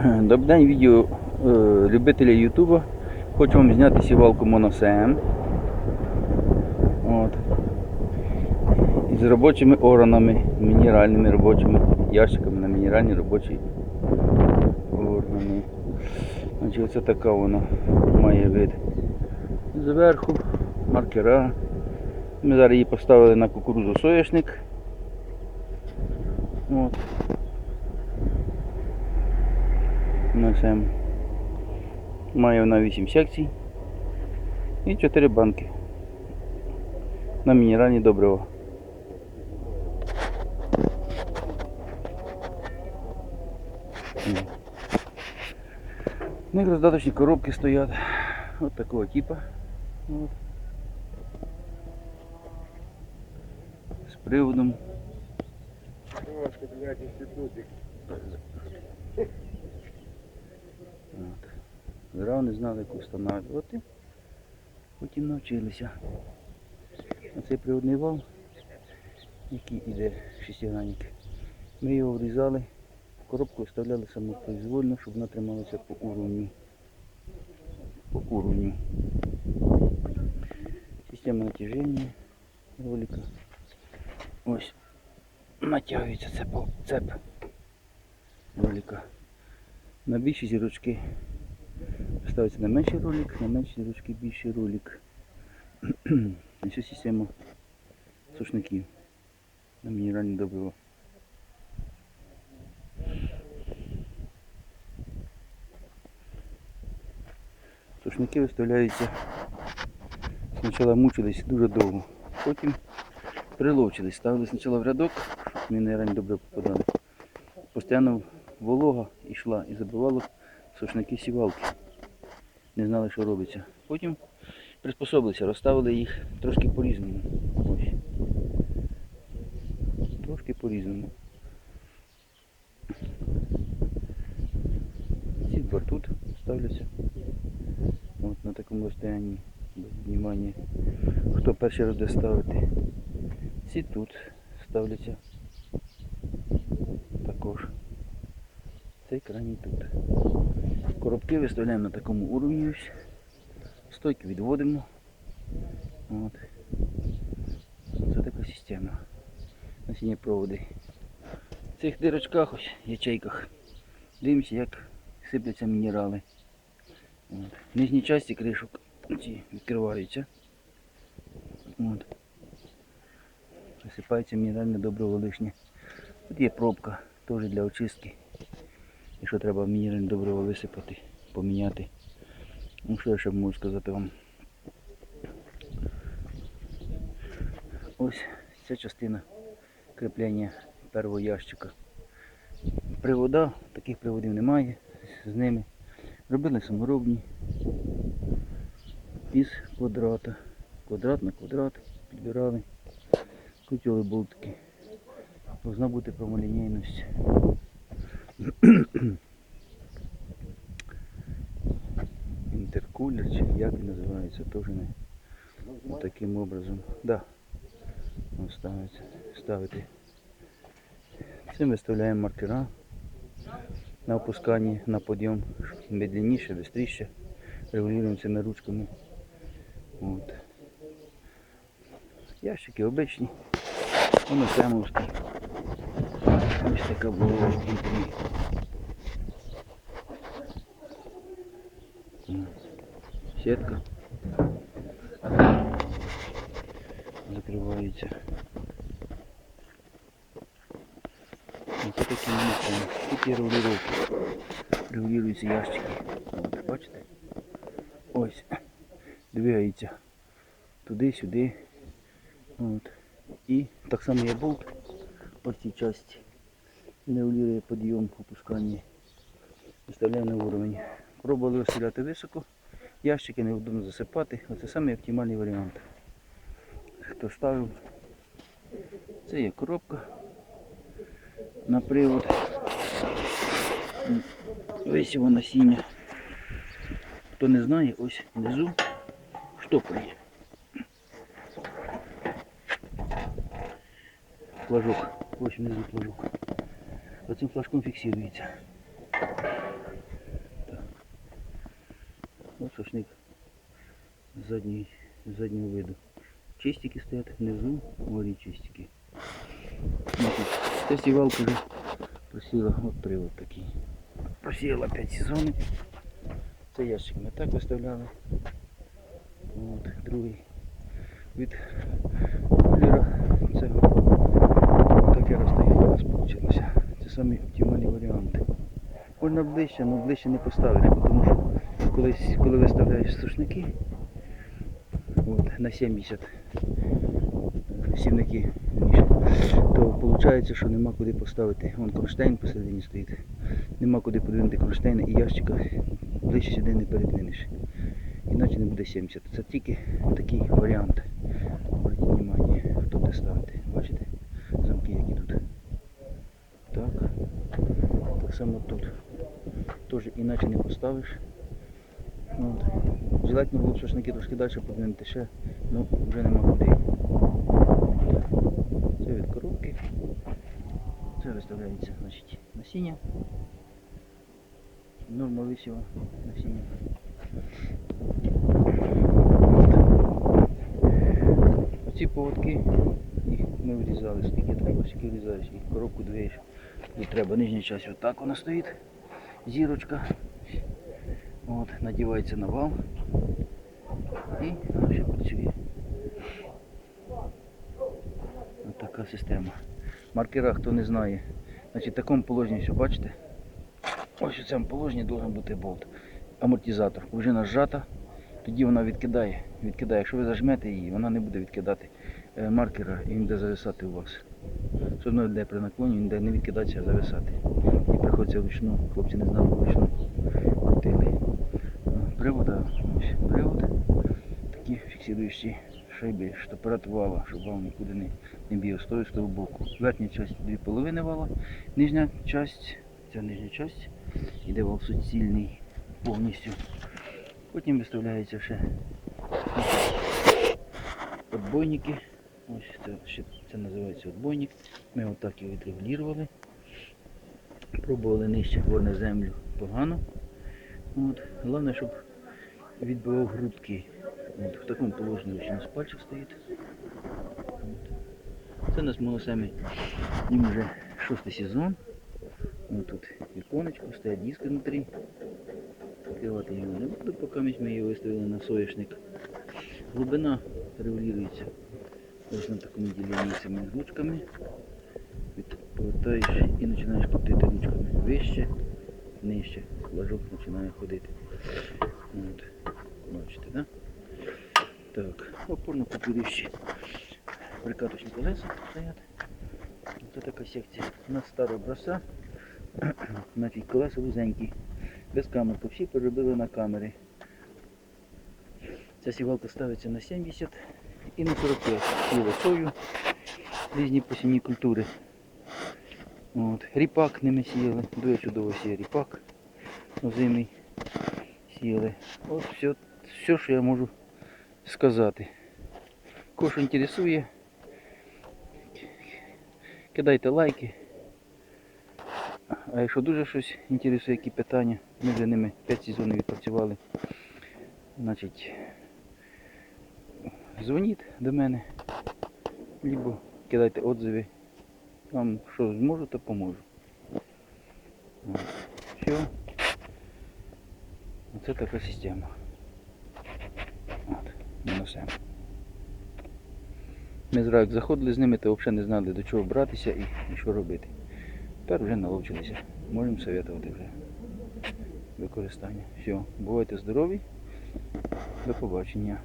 Добрий день, відео е, любителі Ютуба. Хочу вам зняти сівалку Моносем. От. Із робочими органами, мінеральними робочими ящиками на мінеральні робочі органи. Значить, оце така вона має вид. Зверху маркера. Ми зараз її поставили на кукурудзу соняшник. От. Несемо. Має вона 8 секцій і 4 банки на мінеральні добрива. У них роздаточні коробки стоять. От такого типа. От. З приводом. Немножко блядь, институтик. Зразу не знали, яку встановлювати. Потім навчилися. Оцей приводний вал, який йде шестигранник. Ми його врізали, в коробку вставляли самопроизвольно, щоб вона трималася по уровню. По уровню. Система натяження ролика. Ось натягується цеп, цеп ролика. На більші зірочки ставиться на менший ролик, на менші зірочки більший ролик. Цю систему сушників на мінеральне добриво. Сушники виставляються. Спочатку мучились дуже довго, потім приловчились, ставили спочатку в рядок, мінеральне добриво попадали. Постійно волога йшла і забивало сушники сівалки. Не знали, що робиться. Потім приспособилися, розставили їх трошки по-різному. Ось. Трошки по-різному. Ці два тут ставляться. От на такому розстоянні. Без внимання. Хто перший раз буде ставити. Ці тут ставляться. Також. Цей крайній тут. Коробки виставляємо на такому уровні. Стойки відводимо. От. Це така система. Насіння проводи. В цих дирочках ось, ячейках. Дивимося, як сипляться мінерали. От. Нижні часті кришок ці відкриваються. От. Висипається мінеральне добриво лишнє. Тут є пробка теж для очистки. Якщо треба мінеральне добриво висипати, поміняти. Ну що я ще можу сказати вам? Ось ця частина кріплення першого ящика. Привода, таких приводів немає з ними. Робили саморобні із квадрата. Квадрат на квадрат підбирали, крутили болтики. Должна бути прямолінійність. Інтеркулер, чи як він називається, теж не таким образом. Да. Ось ставиться, ставити. Цим виставляємо маркера на опусканні, на подйом медленніше, швидше. Регулюємо цими ручками. От. Ящики обичні. Воно семовські. Ось така була внутрі. М. Сітка. Закривається. Ось такі місця. Тут є регулювання. Регулюються ящики. От, бачите? Ось. Двигається туди-сюди. От. І так само є болт по цій часті. Він регулює підйом опускання. Виставляємо на уровень. Пробували виставляти високо. Ящики неудобно засипати. Оце самий оптимальний варіант. Хто ставив? Це є коробка на привод. Висіво насіння. Хто не знає, ось внизу штопор є. Флажок. Ось внизу флажок. Оцим флажком фіксується. сошник задній, заднього виду. Чистики стоять внизу, вгорі чистики. Значить, ця сівалка вже просіла, от привод такий. Просіяла 5 сезонів. Це ящик ми так виставляли. От, другий від кулера цього таке розстояння у нас вийшло. Самі оптимальні варіанти. Можна ближче, але ближче не поставиш, тому що колись, коли виставляєш сушники от, на 70 сівники, то виходить, що нема куди поставити. Вон кронштейн посередині стоїть. Нема куди подвинути кронштейна і ящика ближче сюди не передвинеш. Іначе не буде 70. Це тільки такий варіант. Обратіть увагу, хто буде ставити. Бачите? Замки які тут. Так. Так само тут. Теж іначе не поставиш. От. Желательно було б шашлики трошки далі подвинути ще, ну вже нема куди. Це від коробки. Це виставляється значить, насіння. Норма висіла насіння. Оці поводки, ми вирізали, скільки треба, скільки вирізаєш, в коробку двиєш. Тут треба нижня часть отак вона стоїть. Зірочка. От, надівається на вал. І ще працює. Ось така система. Маркера, хто не знає. Значить, в такому положенні, що бачите, ось у цьому положенні має бути болт. Амортизатор. Пружина зжата, тоді вона відкидає. відкидає. Якщо ви зажмете її, вона не буде відкидати маркера і він буде зависати у вас. Одно йде при наклоні, він буде не відкидатися, а зависати. І приходиться вручну, хлопці не знали вручну крутили. Е, Привод, ось привод. Такі фіксуючі шайби, штопорат вала, щоб вал нікуди не, не з того з того боку. Верхня частина дві половини вала, нижня часть, ця нижня часть, іде вал суцільний повністю. Потім виставляється ще отбойники. Ось це, ще, це називається отбойник. Ми отак його відрегулювали. Пробували нижче на землю погано. От. Головне, щоб відбивав грудки. От. В такому положенні ось у нас пальчик стоїть. От. Це у нас молосемі. Їм вже шостий сезон. Ось тут віконечко, стоять диски внутрі. Відкривати його не буду, поки ми її виставили на соняшник. Глибина регулюється ось на такому ділянні цими ручками. Повертаєш і починаєш крутити ручками вище, нижче. Флажок починає ходити. От. Бачите, да? Так, опорно купуючі прикаточні колеса стоять. Це така секція. У нас стара образця. Значить, колеса вузенькі, без камер, всі переробили на камери. Ця сівалка ставиться на 70 і на 45 сіли сою, різні посівні культури. От. Ріпак ними сіяли, дуже чудово сіє ріпак озимий сіяли. От все, все, що я можу сказати. Кого що інтересує, кидайте лайки. А якщо дуже щось інтересує, які питання, ми вже ними 5 сезонів відпрацювали. Значить, дзвоніть до мене, либо кидайте отзиви. Вам що зможу, то поможу. Все. Оце така система. От, наносимо. Ми зразу заходили з ними, то взагалі не знали до чого братися і, і що робити. Тепер вже навчилися. Можемо советувати вже використання. Все, бувайте здорові. До побачення.